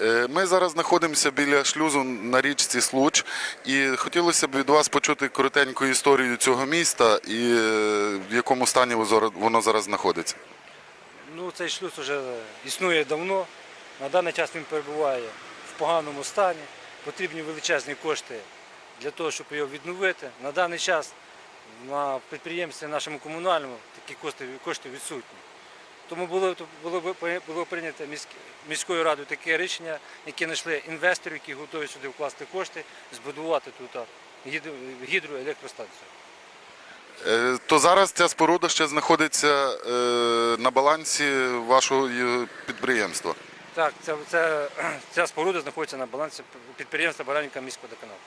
Е, Ми зараз знаходимося біля шлюзу на річці Случ, і хотілося б від вас почути коротеньку історію цього міста і е, в якому стані воно зараз знаходиться. Ну, цей шлюз вже існує давно. На даний час він перебуває в поганому стані. Потрібні величезні кошти для того, щоб його відновити. На даний час на підприємстві нашому комунальному такі кошти, кошти відсутні. Тому було, було, було прийнято міськ- міською радою таке рішення, яке знайшли інвесторів, які готові сюди вкласти кошти, збудувати тут гідроелектростанцію. Е, То зараз ця споруда ще знаходиться е, на балансі вашого підприємства. Так, це, це, ця споруда знаходиться на балансі підприємства Баранівка міського деканалу.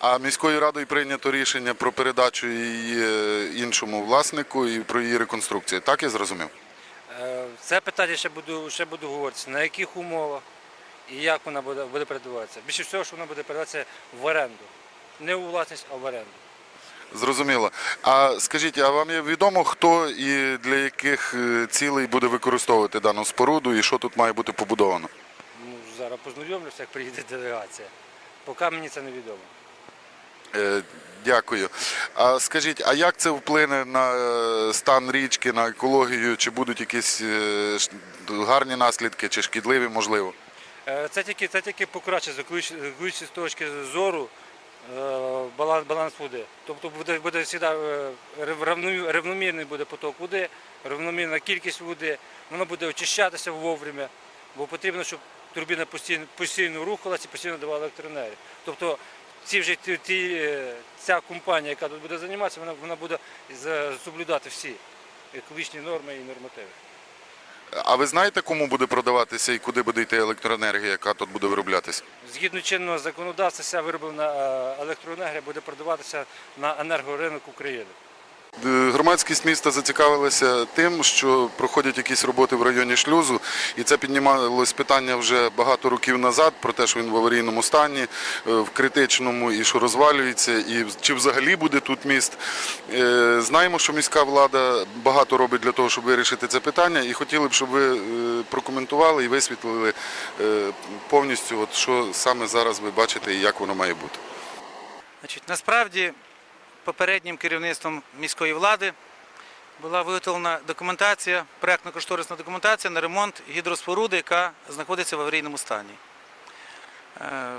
А міською радою прийнято рішення про передачу її е, іншому власнику і про її реконструкцію. Так я зрозумів? Це питання ще буду, ще буду говорити, на яких умовах і як вона буде, буде передаватися. Більше всього, що вона буде передаватися в оренду. Не у власність, а в оренду. Зрозуміло. А скажіть, а вам є відомо, хто і для яких е, цілей буде використовувати дану споруду і що тут має бути побудовано? Ну, зараз познайомлюся, як приїде делегація. Поки мені це не відомо. Е, Дякую. А скажіть, а як це вплине на е, стан річки, на екологію? Чи будуть якісь е, гарні наслідки чи шкідливі, можливо? Е, Це тільки, це тільки покраще, з точки зору баланс, баланс води. Тобто буде, буде завжди рівномірний буде поток води, рівномірна кількість води, воно буде очищатися вовремя, бо потрібно, щоб турбіна постійно, постійно рухалася і постійно давала електроенергію. Тобто ці вже ті, е, ця компанія, яка тут буде займатися, вона, вона буде соблюдати всі екологічні норми і нормативи. А ви знаєте, кому буде продаватися і куди буде йти електроенергія, яка тут буде вироблятися? Згідно чинного законодавства, вся вироблена е, електроенергія буде продаватися на енергоринок України. Е, Громадськість міста зацікавилася тим, що проходять якісь роботи в районі шлюзу, і це піднімалось питання вже багато років назад про те, що він в аварійному стані, е, в критичному і що розвалюється, і чи взагалі буде тут міст. Е, Знаємо, що міська влада багато робить для того, щоб вирішити це питання, і хотіли б, щоб ви прокоментували і висвітлили повністю, от що саме зараз ви бачите і як воно має бути. Значить, насправді попереднім керівництвом міської влади була виготовлена документація, проєктно-кошторисна документація на ремонт гідроспоруди, яка знаходиться в аварійному стані. Е,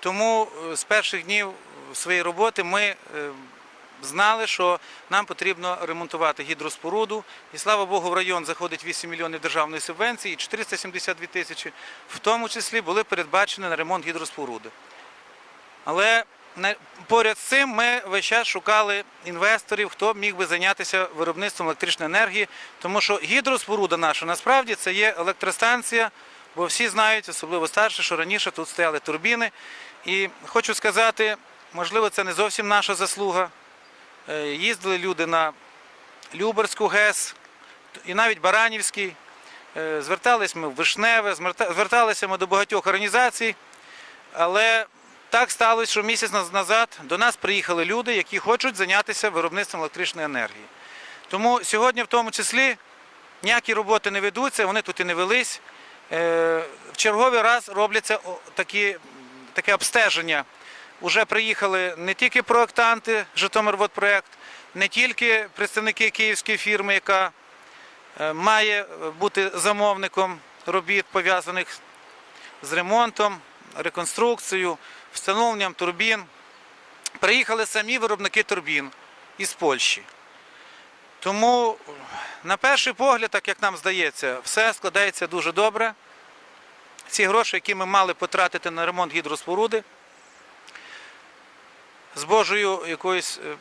Тому е, з перших днів своєї роботи ми е, знали, що нам потрібно ремонтувати гідроспоруду. І слава Богу, в район заходить 8 мільйонів державної субвенції і 472 тисячі, в тому числі були передбачені на ремонт гідроспоруди. Але поряд з цим ми весь час шукали інвесторів, хто міг би зайнятися виробництвом електричної енергії, тому що гідроспоруда наша насправді це є електростанція, бо всі знають, особливо старші, що раніше тут стояли турбіни. І хочу сказати, можливо, це не зовсім наша заслуга. Е, Їздили люди на Люберську ГЕС і навіть Баранівський. Е, Звертались ми в Вишневе, зверталися ми до багатьох організацій, але так сталося, що місяць назад до нас приїхали люди, які хочуть зайнятися виробництвом електричної енергії. Тому сьогодні, в тому числі, ніякі роботи не ведуться, вони тут і не велись. Е, В черговий раз робляться такі, таке обстеження. Уже приїхали не тільки проектанти Житомирводпроект, не тільки представники київської фірми, яка е, має бути замовником робіт, пов'язаних з ремонтом, реконструкцією, встановленням турбін. Приїхали самі виробники турбін із Польщі. Тому, на перший погляд, так як нам здається, все складається дуже добре. Ці гроші, які ми мали потратити на ремонт гідроспоруди, з Божою якоюсь е,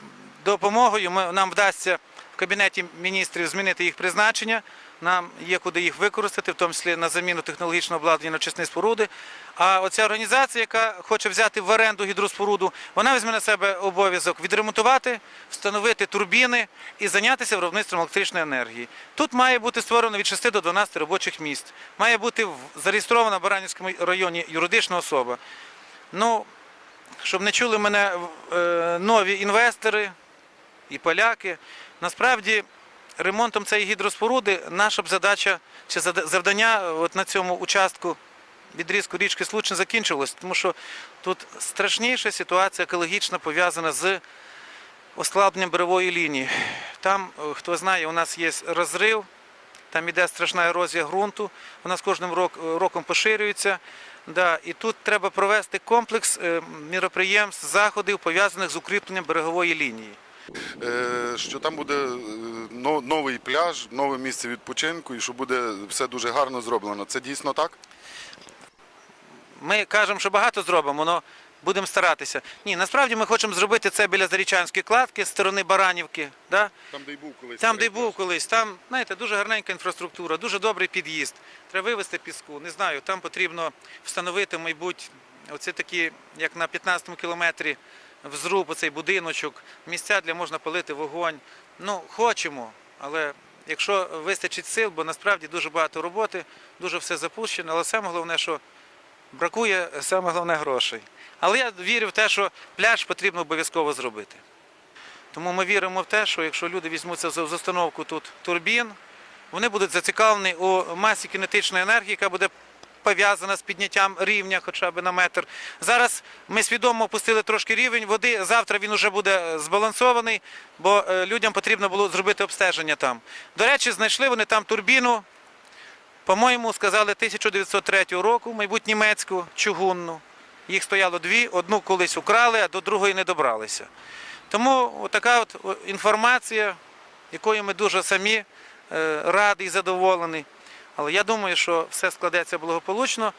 допомогою нам вдасться в Кабінеті міністрів змінити їх призначення. Нам є куди їх використати, в тому числі на заміну технологічного обладнання на очисні споруди. А оця організація, яка хоче взяти в оренду гідроспоруду, вона візьме на себе обов'язок відремонтувати, встановити турбіни і зайнятися виробництвом електричної енергії. Тут має бути створено від 6 до 12 робочих місць. Має бути зареєстрована в Баранівському районі юридична особа. Ну, щоб не чули мене е, нові інвестори і поляки. Насправді, ремонтом цієї гідроспоруди наша б задача чи завдання от на цьому участку відрізку річки Случ закінчилось, тому що тут страшніша ситуація екологічна пов'язана з ослабленням берегової лінії. Там, е, хто знає, у нас є розрив, там іде страшна ерозія ґрунту, вона з кожним рок- роком поширюється. Да, і тут треба провести комплекс е, міроприємств, заходів, пов'язаних з укріпленням берегової лінії. Е, Що там буде е, новий пляж, нове місце відпочинку і що буде все дуже гарно зроблено. Це дійсно так? Ми кажемо, що багато зробимо, але будемо старатися. Ні, насправді ми хочемо зробити це біля Зарічанської кладки з сторони Баранівки. Да? Там, де й був колись. Там, де й був колись, там, знаєте, дуже гарненька інфраструктура, дуже добрий під'їзд. Треба вивезти піску. Не знаю, там потрібно встановити, мабуть, оці такі, як на 15-му кілометрі взруб, оцей будиночок, місця, де можна палити вогонь. Ну, хочемо, але якщо вистачить сил, бо насправді дуже багато роботи, дуже все запущено, але саме головне, що бракує саме головне грошей. Але я вірю в те, що пляж потрібно обов'язково зробити. Тому ми віримо в те, що якщо люди візьмуться за установку тут турбін, вони будуть зацікавлені у масі кінетичної енергії, яка буде пов'язана з підняттям рівня хоча б на метр. Зараз ми свідомо опустили трошки рівень води. Завтра він вже буде збалансований, бо е, людям потрібно було зробити обстеження там. До речі, знайшли вони там турбіну. По-моєму, сказали 1903 року, мабуть, німецьку чугунну. Їх стояло дві, одну колись украли, а до другої не добралися. Тому така от інформація, якою ми дуже самі е, раді і задоволені. Але я думаю, що все складеться благополучно,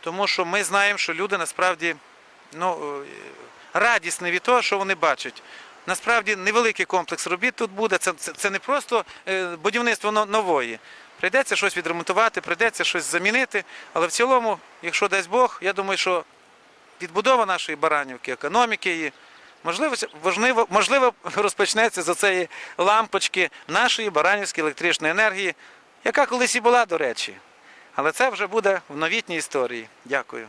тому що ми знаємо, що люди насправді ну, е, радісні від того, що вони бачать. Насправді невеликий комплекс робіт тут буде. Це, це, це не просто е, будівництво нової. Прийдеться щось відремонтувати, прийдеться щось замінити. Але в цілому, якщо дасть Бог, я думаю, що відбудова нашої Баранівки, економіки її, можливо, важливо, можливо розпочнеться з цієї лампочки нашої Баранівської електричної енергії, яка колись і була, до речі. Але це вже буде в новітній історії. Дякую.